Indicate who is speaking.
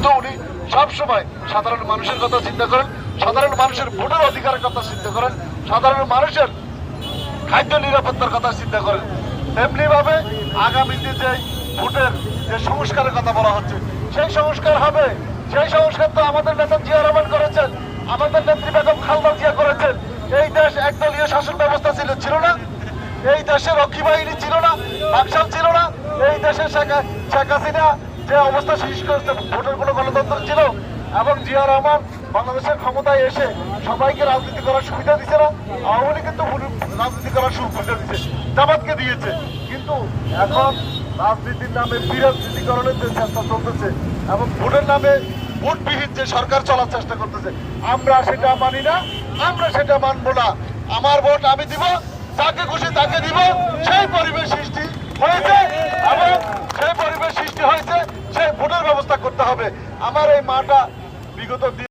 Speaker 1: কিন্তু উনি সবসময় সাধারণ মানুষের কথা চিন্তা করেন, সাধারণ মানুষের ভোটের অধিকারের কথা চিন্তা করেন, সাধারণ মানুষের খাদ্য নিরাপত্তার কথা চিন্তা করেন। তেমনি ভাবে আগামীতে যে ভোটের যে সংস্কারের কথা বলা হচ্ছে, সেই সংস্কার হবে। সেই সংস্কার তো আমাদের নেতা জিয়া রহমান করেছেন, আমাদের নেত্রী বেগম খালদা জিয়া করেছেন। এই দেশ একদলীয় শাসন ব্যবস্থা ছিল ছিল না। এই দেশে রক্ষী বাহিনী ছিল না, বাকশাল ছিল না। এই দেশে শেখ শেখ হাসিনা যে অবস্থা সৃষ্টি করেছে, ভোটের কোনো গণতন্ত্র ছিল? এবং জিয়া রহমান বাংলাদেশের ক্ষমতায় এসে সবাইকে রাজনীতি করার সুবিধা দিচ্ছে না, আওয়ামী লীগ কিন্তু রাজনীতি করার সুবিধা দিচ্ছে জামাতকে দিয়েছে। কিন্তু এখন রাজনীতির নামে বিরাজনীতিকরণের যে চেষ্টা চলতেছে এবং ভোটের নামে ভোটবিহীন যে সরকার চলার চেষ্টা করতেছে, আমরা সেটা মানি না, আমরা সেটা মানবো না। আমার ভোট আমি দিব তাকে দিব সেই পরিবেশ সৃষ্টি হয়েছে এবং সেই পরিবেশ সৃষ্টি হয়েছে সেই ভোটের ব্যবস্থা করতে হবে। আমার এই মাটা বিগত